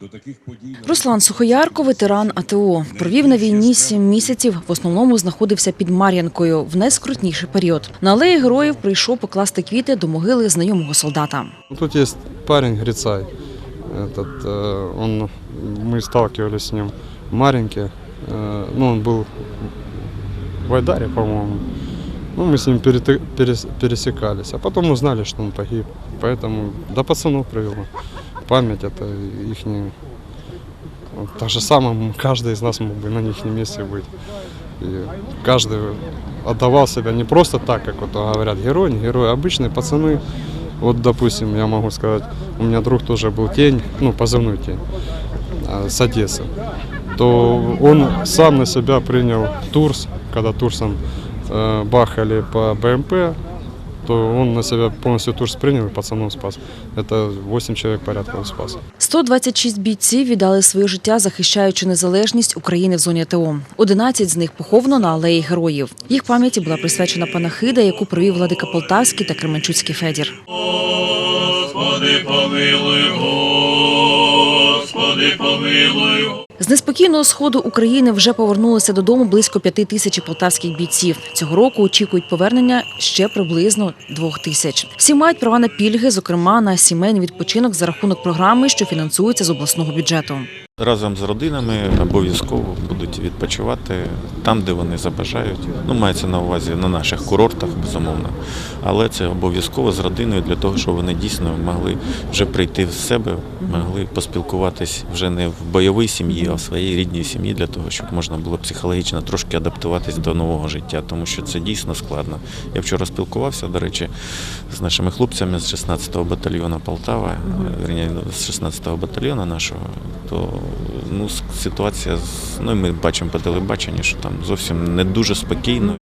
До таких подій Руслан Сухоярко, ветеран АТО, провів на війні сім місяців. В основному знаходився під Мар'янкою в найскрутніший період. На алеї героїв прийшов покласти квіти до могили знайомого солдата. Ну, Тут есть парень Грицай. Этот, э, он, мы сталкивались с ним в Маринке. Э, ну, он был в Айдаре, по-моему. Ну, мы с ним перете- перес- пересекались. А потом узнали, что он погиб. Поэтому до пацанов привело. Память это их Так же самое каждый из нас мог бы на их месте быть. И каждый отдавал себя не просто так, как вот говорят, герой, не герой, обычные пацаны. Вот, допустим, я могу сказать, у меня друг тоже был тень, ну, позывной тень, а, с Одессы. То он сам на себя принял Турс, когда Турсом э, бахали по БМП, то он на себя полностью Турс принял и пацанов спас. Это 8 человек порядка он спас. 126 бійців віддали своє життя, захищаючи незалежність України в зоні АТО. 11 з них поховано на алеї героїв. Їх пам'яті була присвячена панахида, яку провів владика Полтавський та Кременчуцький Федір. Господи, помилуй, Господи, помилуй. З неспокійного сходу України вже повернулося додому близько п'яти тисяч полтавських бійців. Цього року очікують повернення ще приблизно двох тисяч. Всі мають права на пільги, зокрема на сімейний відпочинок за рахунок програми, що фінансується з обласного бюджету. Разом з родинами обов'язково будуть відпочивати там, де вони забажають. Ну, мається на увазі на наших курортах, безумовно. Але це обов'язково з родиною для того, щоб вони дійсно могли вже прийти в себе, могли поспілкуватись вже не в бойовій сім'ї, а в своїй рідній сім'ї, для того, щоб можна було психологічно трошки адаптуватись до нового життя, тому що це дійсно складно. Я вчора спілкувався, до речі, з нашими хлопцями з 16-го батальйону Полтава, верні, з 16-го батальйону нашого, то ну, ситуація ну, ми бачимо по телебаченню, що там зовсім не дуже спокійно.